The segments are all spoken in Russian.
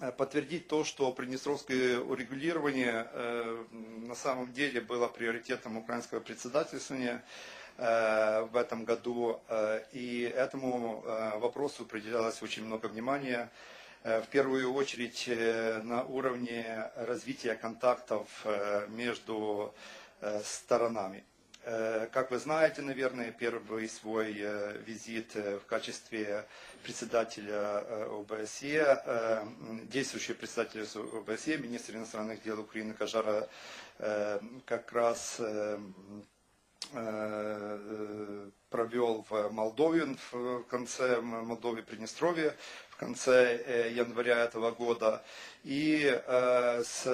э, подтвердить то, что приднестровское урегулирование э, на самом деле было приоритетом украинского председательствования э, в этом году, и этому вопросу уделялось очень много внимания, в первую очередь на уровне развития контактов между сторонами. Э, Как вы знаете, наверное, первый свой э, визит э, в качестве председателя ОБСЕ, действующий председатель ОБСЕ, министр иностранных дел Украины Кажара, как раз провел в Молдове в конце Молдове Приднестровье в конце э, января этого года. И э, с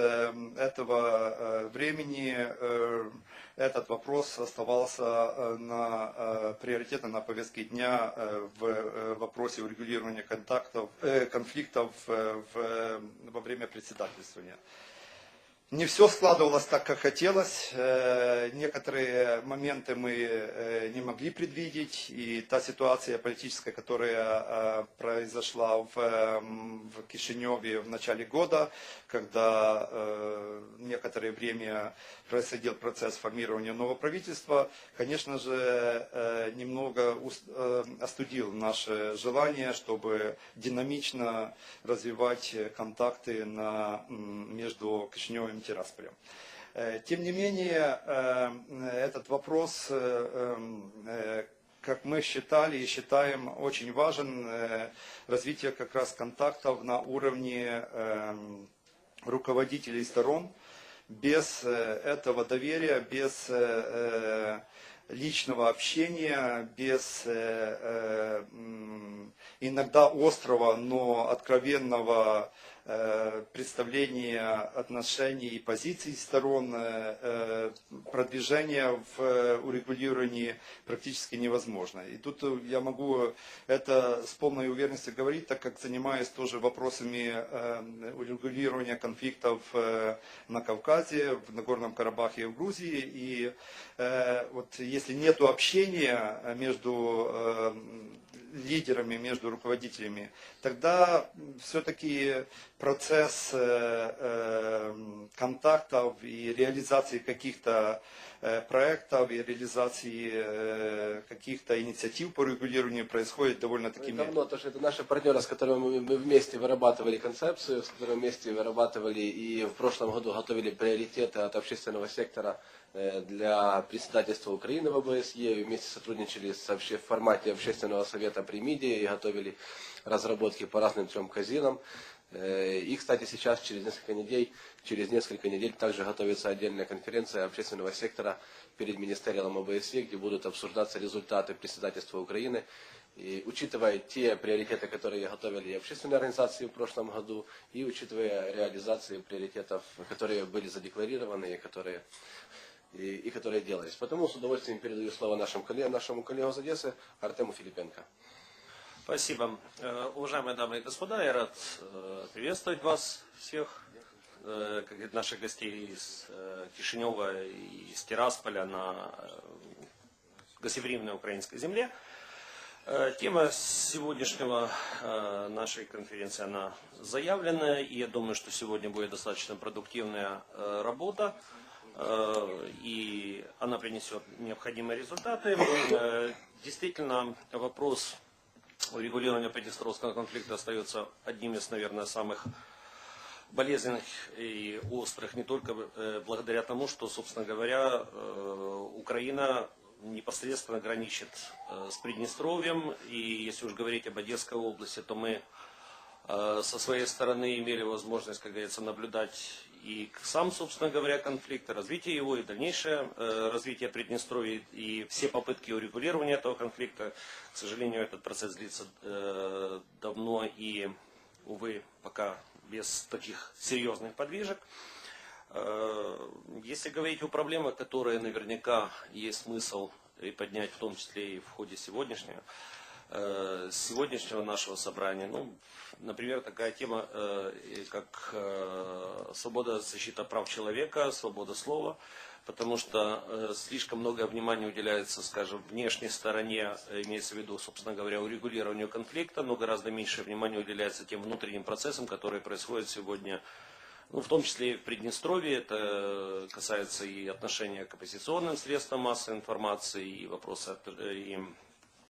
этого э, времени э, этот вопрос оставался э, на э, приоритетно на повестке дня э, в э, вопросе урегулирования контактов, э, конфликтов э, в, во время председательствования. Не все складывалось так, как хотелось. Э, Некоторые моменты мы э, не могли предвидеть. И та ситуация политическая, которая э, произошла в, Кишиневе в начале года, когда некоторое время происходил процесс формирования нового правительства, конечно же, немного остудил наше желание, чтобы динамично развивать э, контакты на, между Кишиневым и Тирасполем. Э, Тем не менее, э, этот вопрос, э, э, как мы считали и считаем, очень важен. э, Развитие как раз контактов на уровне эм, руководителей сторон. Без э, этого доверия, без э, э, личного общения, без э, э, иногда острого, но откровенного э, представления отношений и позиций сторон, э, э, продвижение в урегулировании практически невозможно. И тут я могу это с полной уверенностью говорить, так как занимаюсь тоже вопросами урегулирования конфликтов на Кавказе, в Нагорном Карабахе и в Грузии. И вот если нет общения между лидерами, между руководителями, тогда все-таки процесс э, э, контактов и реализации каких-то э, проектов и реализации каких-то инициатив по регулированию происходит довольно-таки медленно. давно, то, что это наши партнеры, с которыми мы, вместе вырабатывали концепцию, с которыми вместе вырабатывали и в прошлом году готовили приоритеты от общественного сектора для председательства Украины в ОБСЕ, вместе сотрудничали с, в формате общественного совета при МИДе и готовили разработки по разным трем казинам. Э, И, кстати, сейчас через несколько недель, через несколько недель также готовится отдельная конференция общественного сектора перед Министериалом ОБСЕ, где будут обсуждаться результаты председательства Украины. И учитывая те приоритеты, которые готовили общественные организации в прошлом году, и учитывая реализации приоритетов, которые были задекларированы и которые, и, и которые делались. Потому с удовольствием передаю слово нашим коллег, нашему коллегу из Одессы Артему Филипенко. Спасибо. Э, Уважаемые дамы и господа, я рад э, приветствовать вас всех, э, наших гостей из Кишинева и из Тирасполя на гостеприимной украинской земле. Тема сегодняшнего нашей конференции, она заявленная, и я думаю, что сегодня будет достаточно продуктивная работа, и она принесет необходимые результаты. Э, Действительно, вопрос урегулирования Приднестровского конфликта остается одним из, наверное, самых болезненных и острых не только э, благодаря тому, что, собственно говоря, э, Украина непосредственно граничит э, с Приднестровьем. И если уж говорить об Одесской области, то мы э, со своей стороны имели возможность, как говорится, наблюдать и сам, собственно говоря, конфликт, развитие его, и дальнейшее э, развитие Приднестровья, и все попытки урегулирования этого конфликта. К сожалению, этот процесс длится э, давно и, увы, пока без таких серьезных подвижек. Э, Если говорить о проблемах, которые наверняка есть смысл и поднять, в том числе и в ходе сегодняшнего, э, сегодняшнего нашего собрания, ну, например, такая тема, э, как э, свобода защита прав человека, свобода слова. потому что слишком много внимания уделяется, скажем, внешней стороне, имеется в виду, собственно говоря, урегулированию конфликта, но гораздо меньше внимания уделяется тем внутренним процессам, которые происходят сегодня ну, в том числе и в Приднестровье, это касается и отношения к оппозиционным средствам массовой информации, и вопросы и